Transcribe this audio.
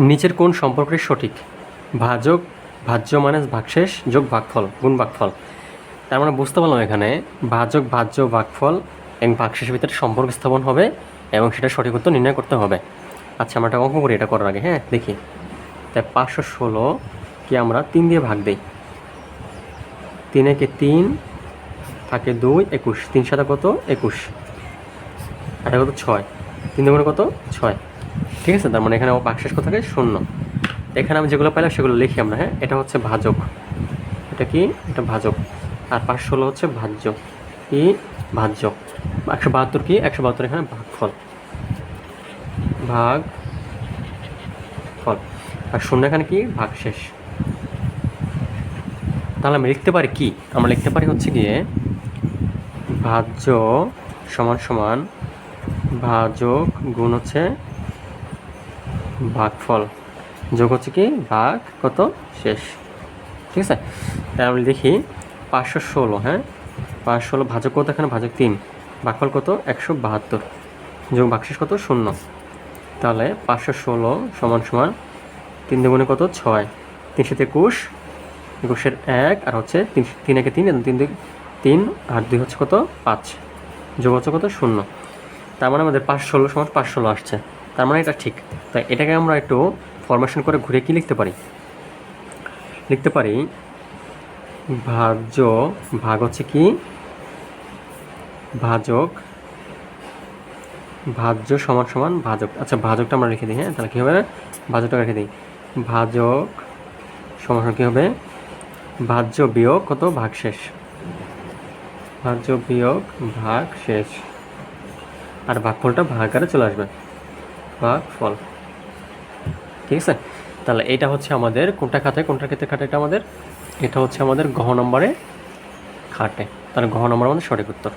নিচের কোন সম্পর্কটি সঠিক? ভাজক, ভাজ্য মানে ভাগশেষ, যোগ ভাগফল, গুণ ভাগফল। তার মানে বুঝতে পারলাম এখানে, ভাজক, ভাজ্য, ভাগফল, এবং ভাগশেষের ভিতরে সম্পর্ক স্থাপন হবে, এবং সেটা সঠিক উত্তর নির্ণয় করতে হবে। আচ্ছা আমরা একটা অঙ্ক করি, এটা করার আগে হ্যাঁ দেখি। তাই পাঁচশো ষোলো কি আমরা তিন দিয়ে ভাগ দিই। তিন একে তিন থাকে দুই, একুশ। তিন সাথে কত? একুশ। এটা কত? ছয়। তিন দুগুণে কত? ছয়। ঠিক আছে? তার মানে এখানে বাক্সেস কত থাকে? শূন্য। এখানে আমি যেগুলো পাইলাম সেগুলো লিখি আমরা হ্যাঁ? এটা হচ্ছে ভাজক। এটা কি? এটা ভাজক। আর পাঁচশো ষোলো হচ্ছে ভাজ্য। কি? ভাজ্য। একশো বাহাত্তর কি? একশো বাহাত্তর এখানে ভাগফল। ভাগ ফল আর শূন্য এখানে কি? ভাগশেষ তাহলে আমি লিখতে পারি কি? আমরা লিখতে পারি হচ্ছে গিয়ে ভাজ্য সমান সমান ভাজক গুণ হচ্ছে ভাগফল। যোগ হচ্ছে কি? ভাগ কত? শেষ। ঠিক আছে? তাই আমি দেখি পাঁচশো ষোলো হ্যাঁ? পাঁচশো ষোলো ভাজক কত এখানে? ভাজক তিন। ভাগফল কত? একশো বাহাত্তর। যোগ ভাগশেষ কত? শূন্য। তাহলে পাঁচশো ষোলো সমান সমান তিন দুগুণে কত? ছয়। তিনশো একুশ, একুশের এক আর হচ্ছে তিন তিন একে তিন তিন দুই, তিন আর দুই হচ্ছে কত? পাঁচ। যোগ হচ্ছে কত? শূন্য। তার মানে আমাদের পাঁচ ষোলো সমান পাঁচ ষোলো আসছে। তার মানে এটা ঠিক। তাই এটাকে আমরা একটু ফরমেশন করে ঘুরে কি লিখতে পারি? লিখতে পারি ভাজ্য ভাগ হচ্ছে কি? ভাজক ভাজ্য সমান সমান ভাজক আচ্ছা ভাজকটা আমরা রেখে দিই হ্যাঁ? তাহলে কী হবে? ভাজকটা রেখে দিই। ভাজক সমান সমান কী হবে? ভাজ্য বিয়োগ কত? ভাগ শেষ। ভাজ্য বিয়োগ, ভাগ শেষ। আর ভাগফলটা ভাগারে চলে আসবে। ভাগফল ঠিক আছে? তাহলে এটা হচ্ছে আমাদের কোনটা খাতায় কোনটা ক্ষেত্রে খাটে এটা আমাদের? এটা হচ্ছে আমাদের গহ নম্বরে খাটে। তাহলে গহ নম্বর আমাদের সঠিক উত্তর।